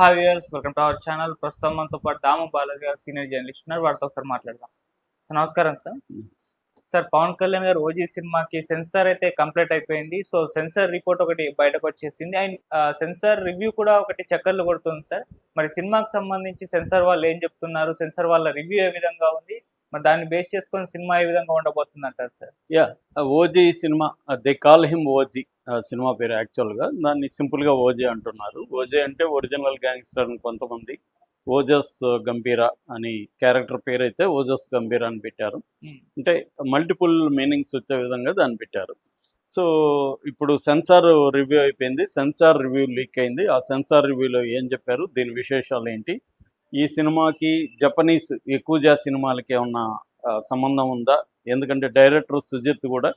Hi viewers welcome to our channel ప్రస్తుతం మనతో పాటు దాము బాలాజీ గారు సీనియర్ జర్నలిస్ట్ ఉన్నారు. వారితో ఒకసారి మాట్లాడదాం. సార్ నమస్కారం సార్. సార్ పవన్ కళ్యాణ్ గారు ఓజీ సినిమాకి సెన్సార్ అయితే కంప్లీట్ అయిపోయింది. సో సెన్సార్ రిపోర్ట్ ఒకటి బయటకు వచ్చేసింది. అండ్ సెన్సార్ రివ్యూ కూడా ఒకటి చక్కర్లు కొడుతుంది సార్. మరి సినిమాకి సంబంధించి సెన్సార్ వాళ్ళు ఏం చెప్తున్నారు? సెన్సార్ వాళ్ళ రివ్యూ ఏ విధంగా ఉంది? మరి దాన్ని బేస్ చేసుకొని సినిమా ఏ విధంగా ఉండబోతుంది అంటారు sir OG cinema they call him OG. Cinema పేరు యాక్చువల్గా. దాన్ని సింపుల్గా ఓజీ అంటున్నారు. ఓజీ అంటే ఒరిజినల్ గ్యాంగ్స్టర్ అని కొంతమంది ఓజస్ గంభీర అని క్యారెక్టర్ పేరు అయితే ఓజస్ గంభీర అని పెట్టారు. అంటే మల్టిపుల్ మీనింగ్స్ వచ్చే విధంగా దాన్ని పెట్టారు. సో ఇప్పుడు సెన్సార్ రివ్యూ అయిపోయింది. సెన్సార్ రివ్యూ లీక్ అయింది. ఆ సెన్సార్ రివ్యూలో ఏం చెప్పారు? దీని విశేషాలు ఏంటి? ఈ సినిమాకి జపనీస్ ఎక్కువజా సినిమాలకి ఏమన్నా ఆ, సంబంధం ఉందా? ఎందుకంటే డైరెక్టర్ సుజిత్ కూడా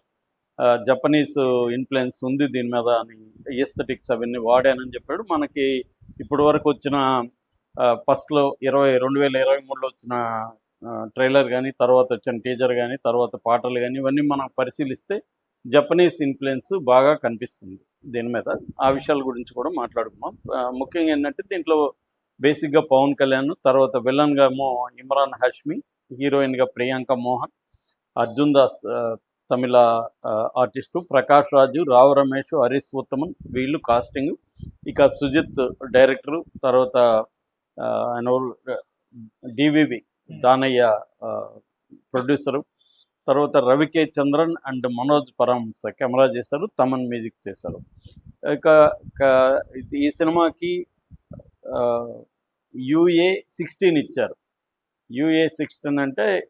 జపనీస్ ఇన్ఫ్లుయెన్స్ ఉంది దీని మీద అని ఎస్థెటిక్స్ అవన్నీ వాడానని చెప్పాడు. మనకి ఇప్పటి వరకు వచ్చిన ఫస్ట్లో ఇరవై రెండు వేల ఇరవై మూడులో వచ్చిన ట్రైలర్ కానీ తర్వాత వచ్చిన టీజర్ కానీ తర్వాత పాటలు కానీ ఇవన్నీ మనం పరిశీలిస్తే జపనీస్ ఇన్ఫ్లుయెన్స్ బాగా కనిపిస్తుంది దీని మీద. ఆ విషయాల గురించి కూడా మాట్లాడుకున్నాం ముఖ్యంగా ఏంటంటే దీంట్లో బేసిక్గా పవన్ కళ్యాణ్ తర్వాత విలన్గా మో ఇమ్రాన్ హష్మి హీరోయిన్గా ప్రియాంక మోహన్ అర్జున్ దాస్ తమిళ ఆర్టిస్టు ప్రకాష్ రాజు రావు రమేష్ హరీష్ ఉత్తమన్ వీళ్ళు కాస్టింగ్ ఇక సుజిత్ డైరెక్టరు తర్వాత ఆయన డివివి దానయ్య ప్రొడ్యూసరు తర్వాత రవికే చంద్రన్ అండ్ మనోజ్ పరమహంస కెమెరా చేశారు తమన్ మ్యూజిక్ చేశారు. ఇక ఇది- ఈ సినిమాకి యుఏ సిక్స్టీన్ ఇచ్చారు. యుఏ సిక్స్టీన్ అంటే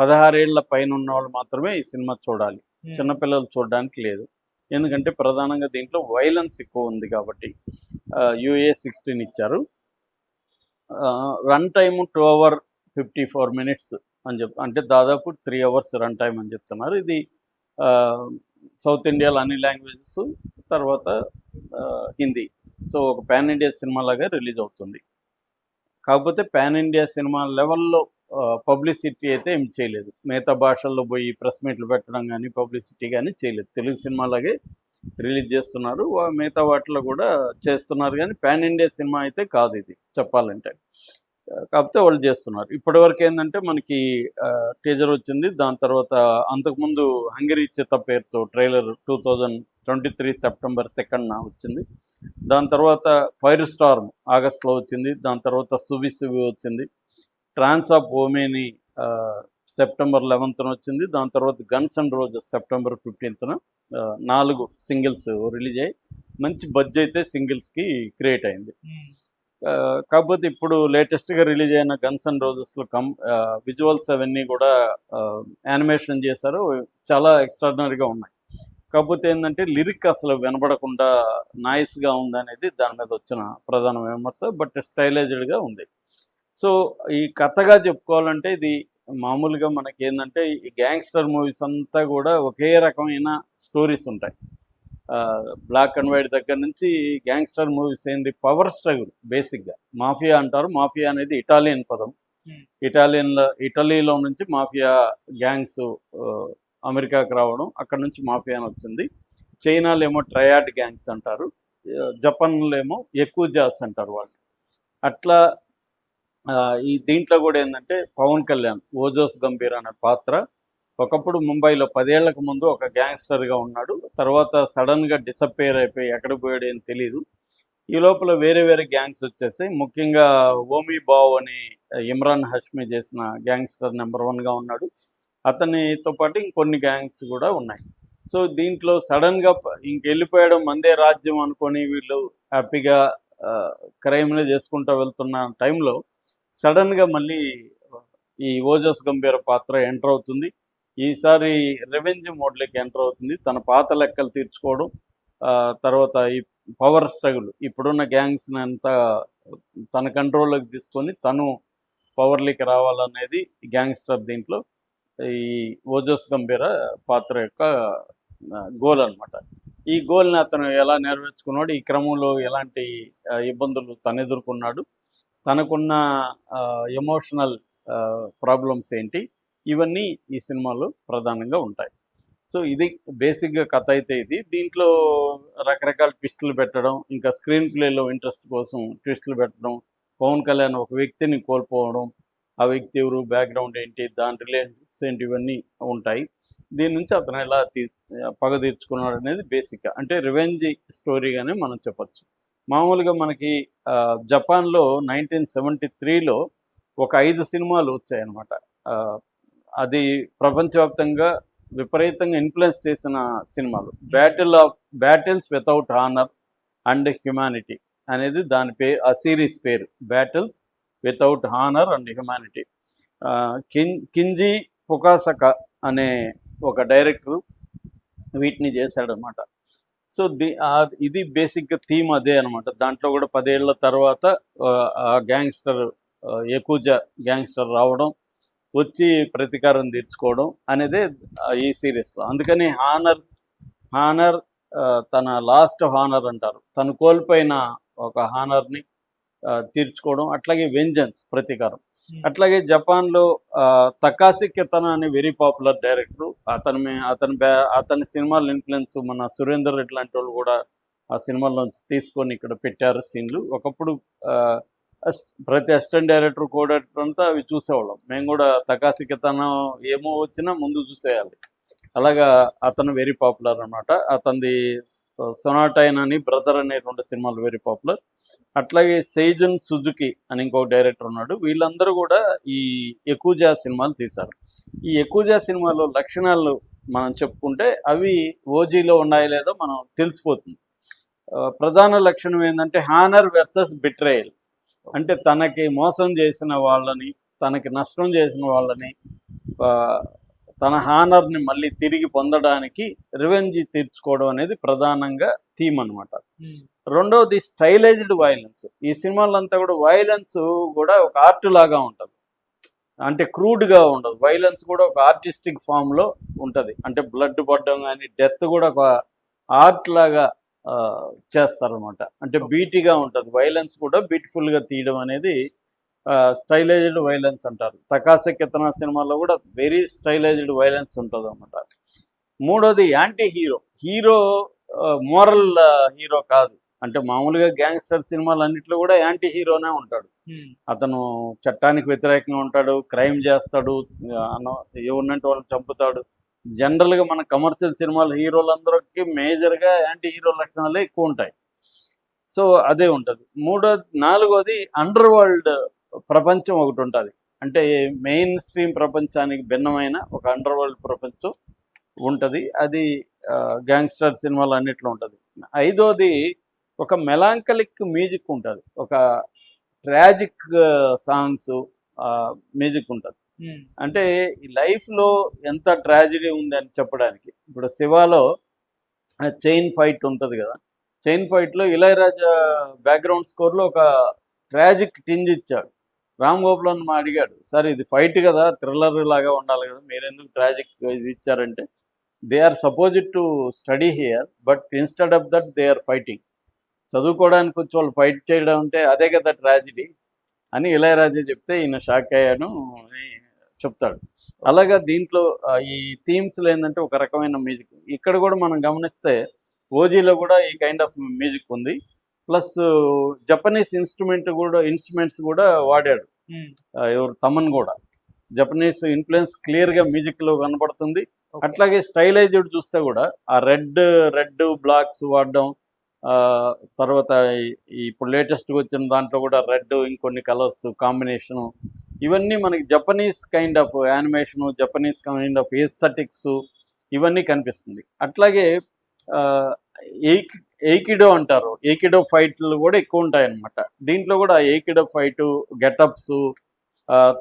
పదహారేళ్ళ పైన ఉన్న వాళ్ళు మాత్రమే ఈ సినిమా చూడాలి. చిన్నపిల్లలు చూడడానికి లేదు. ఎందుకంటే ప్రధానంగా దీంట్లో వైలెన్స్ ఎక్కువ ఉంది కాబట్టి యుఏ సిక్స్టీన్ ఇచ్చారు. Run time two hour fifty four minutes అని చెప్ అంటే దాదాపు త్రీ అవర్స్ రన్ టైం అని చెప్తున్నారు. ఇది సౌత్ ఇండియాలో అన్ని లాంగ్వేజెస్ తర్వాత హిందీ. సో ఒక పాన్ ఇండియా సినిమా లాగా రిలీజ్ అవుతుంది. కాకపోతే పాన్ ఇండియా సినిమా లెవెల్లో పబ్లిసిటీ అయితే ఏం చేయలేదు. మిగతా భాషల్లో పోయి ప్రెస్ మీట్లు పెట్టడం కానీ పబ్లిసిటీ కానీ చేయలేదు. తెలుగు సినిమాలాగే రిలీజ్ చేస్తున్నారు. వా- మిగతా వాటిలో కూడా చేస్తున్నారు కానీ పాన్ ఇండియా సినిమా అయితే కాదు ఇది చెప్పాలంటే. కాకపోతే వాళ్ళు చేస్తున్నారు. ఇప్పటివరకు ఏంటంటే మనకి టీజర్ వచ్చింది. దాని తర్వాత అంతకుముందు హంగరీ చిత్త పేరుతో trailer two thousand twenty three September సెకండ్న వచ్చింది. దాని తర్వాత ఫైర్ స్టార్మ్ ఆగస్ట్లో వచ్చింది. దాని తర్వాత సువి సువి వచ్చింది. ట్రాన్స్ ఆఫ్ ఓమేని సెప్టెంబర్ లెవెన్త్న వచ్చింది. దాని తర్వాత గన్స్ అండ్ రోజెస్ సెప్టెంబర్ ఫిఫ్టీన్త్న నాలుగు సింగిల్స్ రిలీజ్ అయ్యి మంచి బజ్ అయితే సింగిల్స్కి క్రియేట్ అయింది. కాకపోతే ఇప్పుడు లేటెస్ట్గా రిలీజ్ అయిన గన్స్ అండ్ రోజెస్లో కం విజువల్స్ అవన్నీ కూడా యానిమేషన్ చేశారు. చాలా ఎక్స్ట్రాడినరీగా ఉన్నాయి. కాకపోతే ఏంటంటే లిరిక్ అసలు వినబడకుండా నాయిస్గా ఉందనేది దాని మీద వచ్చిన ప్రధాన విమర్శ బట్ స్టైలైజ్డ్గా ఉంది. సో ఈ కథగా చెప్పుకోవాలంటే ఇది మామూలుగా మనకి ఏంటంటే ఈ గ్యాంగ్స్టర్ మూవీస్ అంతా కూడా ఒకే రకమైన స్టోరీస్ ఉంటాయి. బ్లాక్ అండ్ వైట్ దగ్గర నుంచి గ్యాంగ్స్టర్ మూవీస్ ఏంటి? పవర్ స్ట్రగుల్ బేసిక్గా. మాఫియా అంటారు. మాఫియా అనేది ఇటాలియన్ పదం. ఇటాలియన్లో ఇటలీలో నుంచి మాఫియా గ్యాంగ్స్ అమెరికాకి రావడం అక్కడ నుంచి మాఫియా అని వచ్చింది. చైనాలో ఏమో ట్రయాడ్ గ్యాంగ్స్ అంటారు. జపాన్లో ఏమో ఎక్కువ జాస్ అంటారు వాళ్ళు. అట్లా ఈ దీంట్లో కూడా ఏంటంటే పవన్ కళ్యాణ్ ఓజోస్ గంభీర్ అనే పాత్ర. ఒకప్పుడు ముంబైలో పదేళ్ళకు ముందు ఒక గ్యాంగ్స్టర్గా ఉన్నాడు. తర్వాత సడన్గా డిసప్పేర్ అయిపోయి ఎక్కడ పోయాడు ఏం తెలియదు ఈ లోపల వేరే వేరే గ్యాంగ్స్ వచ్చేసి ముఖ్యంగా ఓమీ బావ్ అని ఇమ్రాన్ హష్మి చేసిన గ్యాంగ్స్టర్ నెంబర్ వన్గా ఉన్నాడు. అతనితో పాటు ఇంకొన్ని గ్యాంగ్స్ కూడా ఉన్నాయి. సో దీంట్లో సడన్గా ఇంకెళ్ళిపోయాడు వెళ్ళిపోయడం మందే రాజ్యం అనుకొని వీళ్ళు హ్యాపీగా క్రైమ్లు చేసుకుంటూ వెళ్తున్న టైంలో సడన్గా మళ్ళీ ఈ ఓజస్ గంభీర పాత్ర ఎంటర్ అవుతుంది. ఈసారి రెవెన్యూ మోడ్లోకి ఎంటర్ అవుతుంది. తన పాత లెక్కలు తీర్చుకోవడం ఆ, తర్వాత ఈ పవర్ స్ట్రగుల్ ఇప్పుడున్న గ్యాంగ్స్ని అంతా తన కంట్రోల్లోకి తీసుకొని తను పవర్లోకి రావాలనేది గ్యాంగ్స్టర్ దీంట్లో ఈ ఓజోస్ గంభీర పాత్ర యొక్క గోల్ అన్నమాట. ఈ గోల్ని అతను ఎలా నెరవేర్చుకున్నాడు ఈ క్రమంలో ఎలాంటి ఇబ్బందులు తను ఎదుర్కొన్నాడు తనకున్న ఎమోషనల్ ప్రాబ్లమ్స్ ఏంటి? ఇవన్నీ ఈ సినిమాలో ప్రధానంగా ఉంటాయి. సో ఇది బేసిక్గా కథ అయితే ఇది. దీంట్లో రకరకాల ట్విస్టులు పెట్టడం ఇంకా స్క్రీన్ ప్లేలో ఇంట్రెస్ట్ కోసం ట్విస్టులు పెట్టడం పవన్ కళ్యాణ్ ఒక వ్యక్తిని కోల్పోవడం ఆ వ్యక్తి ఎవరు బ్యాక్గ్రౌండ్ ఏంటి దాని రిలేషన్స్ ఏంటి ఇవన్నీ ఉంటాయి. దీని నుంచి అతను ఎలా తీ పగ తీర్చుకున్నాడు అనేది బేసిక్ అంటే రివెంజ్ స్టోరీగానే మనం చెప్పొచ్చు. మామూలుగా మనకి జపాన్లో నైన్టీన్ సెవెంటీ త్రీలో ఒక ఐదు సినిమాలు వచ్చాయన్నమాట. అది ప్రపంచవ్యాప్తంగా విపరీతంగా ఇన్ఫ్లుయెన్స్ చేసిన సినిమాలు. Battle of battles without honour and humanity అనేది దాని పేరు ఆ సిరీస్ పేరు. Battles without honour and humanity Kin Kinji Fukasaku అనే ఒక డైరెక్టర్ వీటిని చేశాడనమాట సో ది ఇది బేసిక్గా థీమ్ అదే అనమాట దాంట్లో కూడా పదేళ్ళ తర్వాత ఆ, గ్యాంగ్స్టర్ ఎక్కువ గ్యాంగ్స్టర్ రావడం వచ్చి ప్రతీకారం తీర్చుకోవడం అనేదే ఈ సిరీస్లో. అందుకని హానర్ హానర్ తన లాస్ట్ హానర్ అంటారు. తను కోల్పోయిన ఒక హానర్ని తీర్చుకోవడం అట్లాగే వెంజన్స్ ప్రతీకారం. Hmm. అట్లాగే జపాన్లో ఆ, తకాసి కితన అనే వెరీ పాపులర్ డైరెక్టర్. అతని అతని అతని సినిమాల ఇన్ఫ్లుయెన్స్ మన సురేందర్ రెడ్డి లాంటి వాళ్ళు కూడా ఆ సినిమాల్లోంచి తీసుకొని ఇక్కడ పెట్టారు సీన్లు. ఒకప్పుడు ఆ, ప్రతి అసిస్టెంట్ డైరెక్టర్ కో అంతా అవి చూసేవాళ్ళం. మేము కూడా తకాసి కితన ఏమో వచ్చినా ముందు చూసేయాలి. అలాగా అతను వెరీ పాపులర్ అనమాట అతనిది సొనాటైన్ అని బ్రదర్ అనే రెండు సినిమాలు వెరీ పాపులర్ అట్లాగే సేజన్ సుజుకి అని ఇంకో డైరెక్టర్ ఉన్నాడు. వీళ్ళందరూ కూడా ఈ ఎక్కుజా సినిమాలు తీశారు. ఈ ఎక్కుజా సినిమాలో లక్షణాలు మనం చెప్పుకుంటే అవి ఓజీలో ఉన్నాయో లేదో మనం తెలిసిపోతుంది. ఆ, ప్రధాన లక్షణం ఏంటంటే హానర్ వెర్సెస్ బిట్రేయల్ అంటే తనకి మోసం చేసిన వాళ్ళని తనకి నష్టం చేసిన వాళ్ళని తన హానర్ని మళ్ళీ తిరిగి పొందడానికి రివెంజ్ తీర్చుకోవడం అనేది ప్రధానంగా థీమ్ అన్నమాట. రెండవది స్టైలైజ్డ్ వైలెన్స్. ఈ సినిమాలో అంతా కూడా వైలెన్స్ కూడా ఒక ఆర్ట్ లాగా ఉంటుంది. అంటే క్రూడ్గా ఉండదు. వైలెన్స్ కూడా ఒక ఆర్టిస్టిక్ ఫామ్లో ఉంటుంది. అంటే బ్లడ్ పడడం కానీ డెత్ కూడా ఒక ఆర్ట్ లాగా చేస్తారనమాట అంటే బీటీగా ఉంటుంది. వైలెన్స్ కూడా బ్యూటిఫుల్గా తీయడం అనేది స్టైలైజ్డ్ వైలెన్స్ అంటారు. తకాస కితన సినిమాలో కూడా వెరీ స్టైలైజ్డ్ వైలెన్స్ ఉంటుంది అనమాట మూడోది anti hero. Hero moral hero కాదు. అంటే మామూలుగా గ్యాంగ్స్టర్ సినిమాలు అన్నిట్లో కూడా యాంటీ హీరోనే ఉంటాడు. అతను చట్టానికి వ్యతిరేకంగా ఉంటాడు క్రైమ్ చేస్తాడు ఎవరినంటే వాళ్ళని చంపుతాడు. జనరల్గా మన కమర్షియల్ సినిమాలు హీరోలందరికీ మేజర్గా యాంటీ హీరో లక్షణాలే ఎక్కువ ఉంటాయి. సో అదే ఉంటుంది. మూడో నాలుగోది అండర్ వరల్డ్ ప్రపంచం ఒకటి ఉంటుంది అంటే మెయిన్ స్ట్రీమ్ ప్రపంచానికి భిన్నమైన ఒక అండర్ వరల్డ్ ప్రపంచం ఉంటుంది. అది గ్యాంగ్స్టర్ సినిమాలు అన్నిట్లో ఉంటుంది. ఐదోది ఒక మెలాంకలిక్ మ్యూజిక్ ఉంటుంది. ఒక ట్రాజిక్ సాంగ్స్ మ్యూజిక్ ఉంటుంది. అంటే ఈ లైఫ్లో ఎంత ట్రాజడీ ఉంది అని చెప్పడానికి ఇప్పుడు శివాలో చైన్ ఫైట్ ఉంటుంది కదా. చైన్ ఫైట్లో ఇళయరాజా బ్యాక్గ్రౌండ్ స్కోర్లో ఒక ట్రాజిక్ టింజ్ ఇచ్చాడు. రామ్ గోపాలన్ మా అడిగాడు సార్ ఇది ఫైట్ కదా థ్రిల్లర్ లాగా ఉండాలి కదా మీరు ఎందుకు ట్రాజిక్ ఇది ఇచ్చారంటే they are supposed to study here but instead of that they are fighting చదువుకోవడానికి వచ్చి వాళ్ళు ఫైట్ చేయడం అంటే అదే కదా ట్రాజిడీ అని ఇళయరాజా చెప్తే ఈయన షాక్ అయ్యాను అని చెప్తాడు. అలాగా దీంట్లో ఈ థీమ్స్లో ఏంటంటే ఒక రకమైన మ్యూజిక్ ఇక్కడ కూడా మనం గమనిస్తే ఓజీలో కూడా ఈ కైండ్ ఆఫ్ మ్యూజిక్ ఉంది. ప్లస్ జపనీస్ ఇన్స్ట్రుమెంట్ కూడా ఇన్స్ట్రుమెంట్స్ కూడా వాడాడు. ఎవరు తమన్ కూడా. జపనీస్ ఇన్ఫ్లుయెన్స్ క్లియర్గా మ్యూజిక్లో కనబడుతుంది. అట్లాగే స్టైలైజ్డ్ చూస్తే కూడా ఆ రెడ్ రెడ్ బ్లాక్స్ వాడడం ఆ, తర్వాత ఇప్పుడు లేటెస్ట్గా వచ్చిన దాంట్లో కూడా రెడ్ ఇంకొన్ని కలర్స్ కాంబినేషను ఇవన్నీ మనకి Japanese kind of animation Japanese kind of aesthetics ఇవన్నీ కనిపిస్తుంది. అట్లాగే ఎయిక్ ఎయికిడో అంటారు. ఎయికిడో ఫైట్లు కూడా ఎక్కువ ఉంటాయి అన్నమాట దీంట్లో కూడా ఎయికిడో ఫైటు గెటప్స్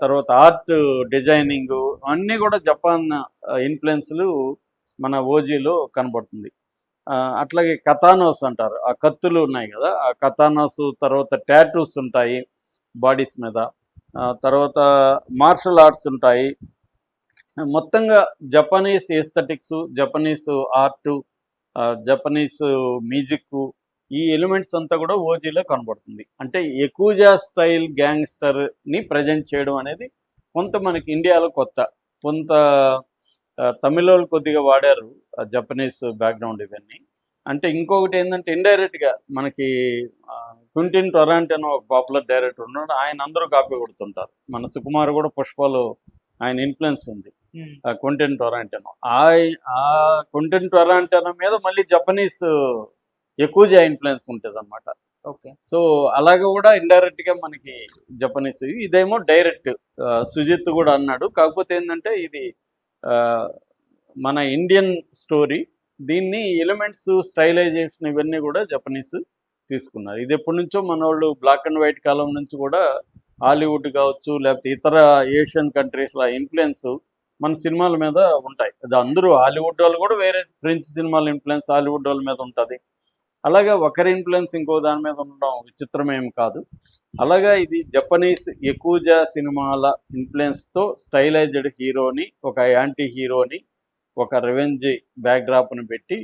తర్వాత ఆర్ట్ డిజైనింగ్ అన్నీ కూడా జపాన్ ఇన్ఫ్లుయెన్స్లు మన ఓజీలో కనబడుతుంది. ఆ, అట్లాగే కథానోస్ అంటారు. ఆ కత్తులు ఉన్నాయి కదా ఆ కథానోస్ తర్వాత టాటూస్ ఉంటాయి బాడీస్ మీద. ఆ, తర్వాత మార్షల్ ఆర్ట్స్ ఉంటాయి. మొత్తంగా Japanese aesthetics Japanese art Japanese music ఈ ఎలిమెంట్స్ అంతా కూడా ఓజీలో కనబడుతుంది. అంటే ఎక్కువజా స్టైల్ గ్యాంగ్స్టర్ని ప్రజెంట్ చేయడం అనేది కొంత మనకి ఇండియాలో కొత్త. కొంత తమిళ వాళ్ళు కొద్దిగా వాడారు జపనీస్ బ్యాక్గ్రౌండ్ ఇవన్నీ. అంటే ఇంకొకటి ఏంటంటే ఇండైరెక్ట్గా మనకి క్వింటిన్ టొరాంట్ అని ఒక పాపులర్ డైరెక్టర్ ఉన్నాడు. ఆయన అందరూ కాపీ కొడుతుంటారు. మన సుకుమార్ కూడా పుష్పలో ఆయన ఇన్ఫ్లుయెన్స్ ఉంది. క్వింటిన్ టొరాంటనో ఆ ఆ క్వింటిన్ టొరాంటనో మీద మళ్ళీ జపనీస్ ఎక్కువ ఇన్ఫ్లుయెన్స్ ఉంటుంది అనమాట ఓకే. సో అలాగ కూడా ఇండైరెక్ట్గా మనకి జపనీస్ ఇదేమో డైరెక్ట్ సుజిత్ కూడా అన్నాడు. కాకపోతే ఏంటంటే ఇది మన ఇండియన్ స్టోరీ దీన్ని ఎలిమెంట్స్ స్టైలైజేషన్ ఇవన్నీ కూడా జపనీస్ తీసుకున్నారు. ఇది ఎప్పటి నుంచో మన వాళ్ళు బ్లాక్ అండ్ వైట్ కాలం నుంచి కూడా హాలీవుడ్ కావచ్చు లేకపోతే ఇతర ఏషియన్ కంట్రీస్ల ఇన్ఫ్లుయెన్స్ మన సినిమాల మీద ఉంటాయి. అది అందరూ హాలీవుడ్ వాళ్ళు కూడా వేరే ఫ్రెంచ్ సినిమాల ఇన్ఫ్లుయెన్స్ హాలీవుడ్ వాళ్ళ మీద ఉంటుంది. అలాగా ఒకరి ఇన్ఫ్లుయెన్స్ ఇంకో దాని మీద ఉండడం విచిత్రమేం కాదు. అలాగా ఇది జపనీస్ ఎక్కువజా సినిమాల ఇన్ఫ్లుయెన్స్తో స్టైలైజ్డ్ హీరోని ఒక యాంటీ హీరోని ఒక రివెంజ్ బ్యాక్డ్రాప్ను పెట్టి